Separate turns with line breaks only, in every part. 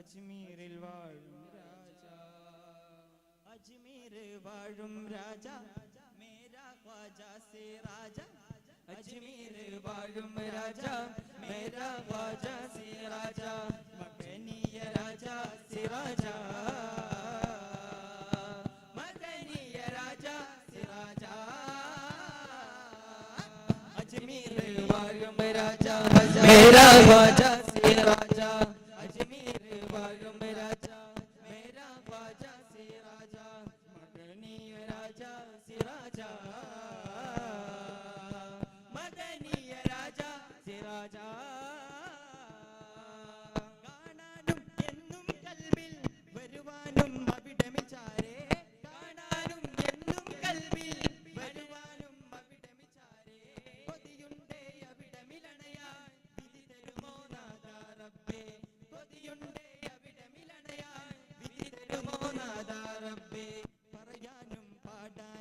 अजमेर वाळुम राजा। अजमेर वाळुम राजा, मेरा ख्वाजा से राजा। अजमेर वाळुम राजा, मेरा ख्वाजा से राजा। मदनिया राजा से राजा। मेरा वाज भाग राजा मेरा बाजा से राजा मदनी राजा से राजा।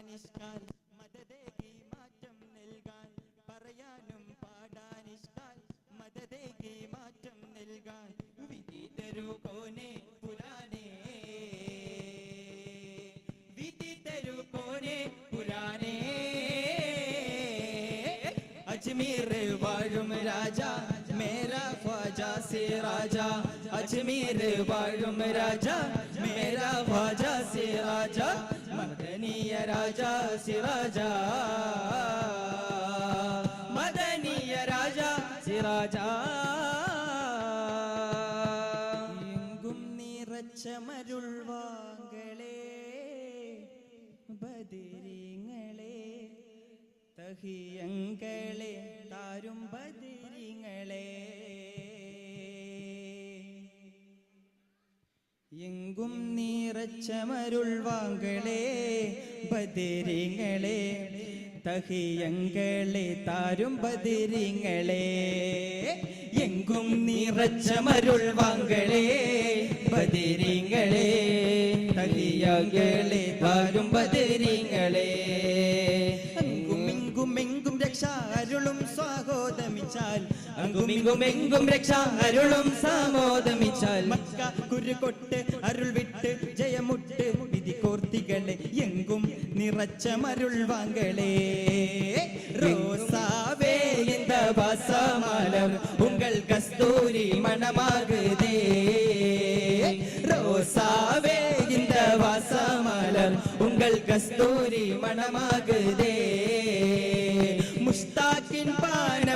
പാടാനിഷ്കാൽ മതദേകി മാറ്റം നൽകാൻ പറയാനും പാടാനിഷ്ടാൽ മതദേകി മാറ്റം നൽകാൻ വിധി തരൂ കോനെ പുരാനേ. വിധി തരൂ കോനെ പുരാനേ. അജ്മീർ വാഴും രാജാ മേരാ ഖ്വാജ സേ രാജ അജ്മീർ വാഴും രാജ മേരാ ഖ്വാജ സേ രാജ മദനീയ രാജ സേ രാജ മദനീയ രാജ സേ രാജ എങ്കും നിറച്ച മരുൾവാങ്ങളെ ബദിരിങ്ങളെ തഹിയങ്ങളെ താരും ബദിരിങ്ങളെ. എങ്കും നിറച്ച മരുൾവാങ്ങളെ ബദിരിങ്ങളെ തഹിയങ്ങളെ താരും ബദിരിങ്ങളെ. എങ്കും നിറച്ച മരുൾവാങ്ങളെ ബദിരിങ്ങളെ തഹിയങ്ങളെ താരും ബദിരിങ്ങളെ. എങ്കും എങ്കും എങ്കും രക്ഷ അരുളും സ്വാഗോദമിച്ചാൽ അങ്കുമിങ്കും എങ്കും രക്ഷ അരുളും സാമോദമിച്ചാൽ മക്ക കുരുകൊട്ട് അരുൾ വിട്ട് ജയമുട്ട് വിധി കോർത്തികളെ എങ്കും നിറച്ച മരുൾ വാങ്കളേ റോസാവേ இந்த வாசமலர் உங்கள் கஸ்தூரி மணமாகுதே ரோசாவே இந்த வாசமலர் உங்கள் கஸ்தூரி மணமாகுதே മുസ്താഖിൻ പാനം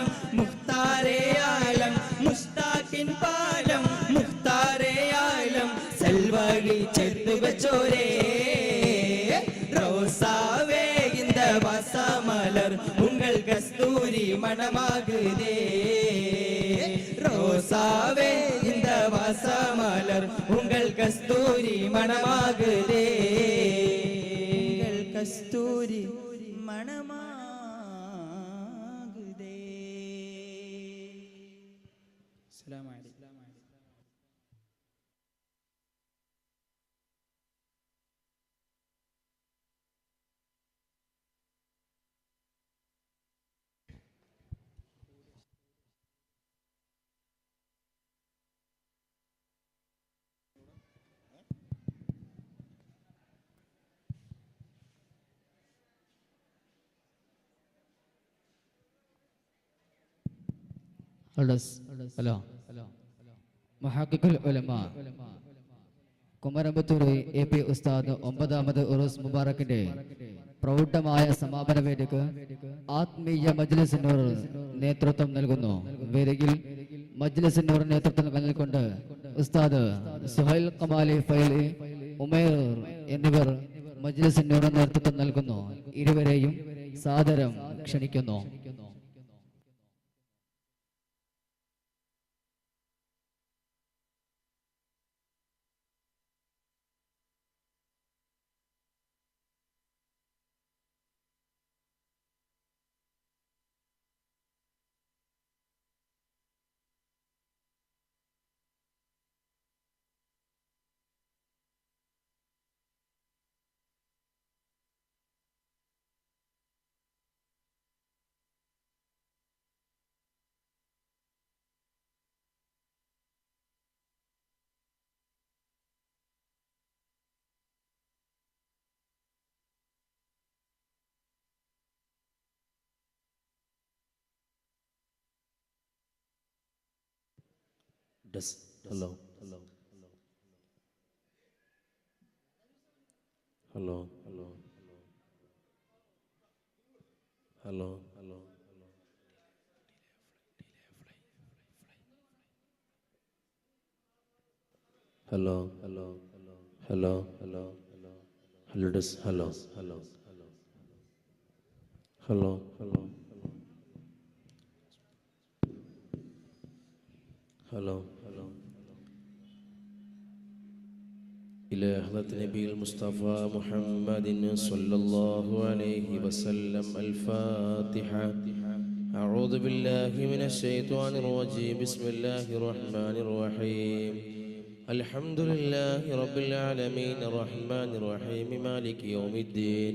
മുഖ്താരേ ആലം മുസ്താഖിൻ പാലം മുഖ്താരേ ആലം സെൽവഴി ചെത്തു വെച്ചോരേ ரோசாவே இந்த வாசமலர் உங்கள் கஸ்தூரி மணமாகுதே ரோசாவே இந்த வாசமலர் உங்கள் கஸ்தூரி மணமாகுதே உங்கள் கஸ்தூரி
ഹലോ മഹാക്കിക്കുൽ ഉലമ എ പി ഉസ്താദ് ഒമ്പതാമത് ഉറൂസ് മുബാറക്കിന്റെ പ്രൗഢമായ സമാപന വേദിക്ക് ആത്മീയ മജ്ലിസിനോർ നേതൃത്വം നൽകുന്നു. വേദിയിൽ മജ്ലിസിനോർ നേതൃത്വം നൽകിക്കൊണ്ട് ഉസ്താദ് സുഹൈൽ കമാലി ഫൈലി ഉമേർ എന്നിവർ മജ്ലിസിനോർ നേതൃത്വം നൽകുന്നു. ഇരുവരെയും സാദരം ക്ഷണിക്കുന്നു.
Does hello hello. Hello. Hello. Hello. Hello. Hello. Hello hello hello hello hello does. Hello hello hello. Hello. Hello إلى حضرة النبي المصطفى محمد صلى الله عليه وسلم الفاتحة أعوذ بالله من الشيطان الرجيم بسم الله الرحمن الرحيم الحمد لله رب العالمين الرحمن الرحيم مالك يوم الدين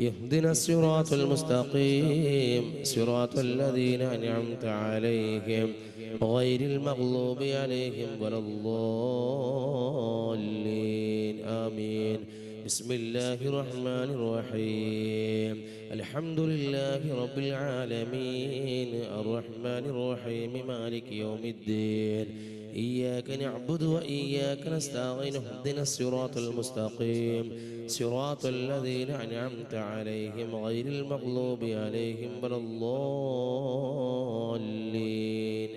اهدنا الصراط المستقيم صراط الذين أنعمت عليهم غير المغلوب عليهم ولا الضالين. آمين. بسم الله الرحمن الرحيم. الحمد لله رب العالمين. الرحمن الرحيم مالك يوم الدين. إياك نعبد وإياك نستعين اهدنا الصراط المستقيم. صراط الذين أنعمت عليهم غير المغلوب عليهم ولا الضالين.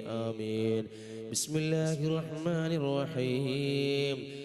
آمين. بسم الله الرحمن الرحيم.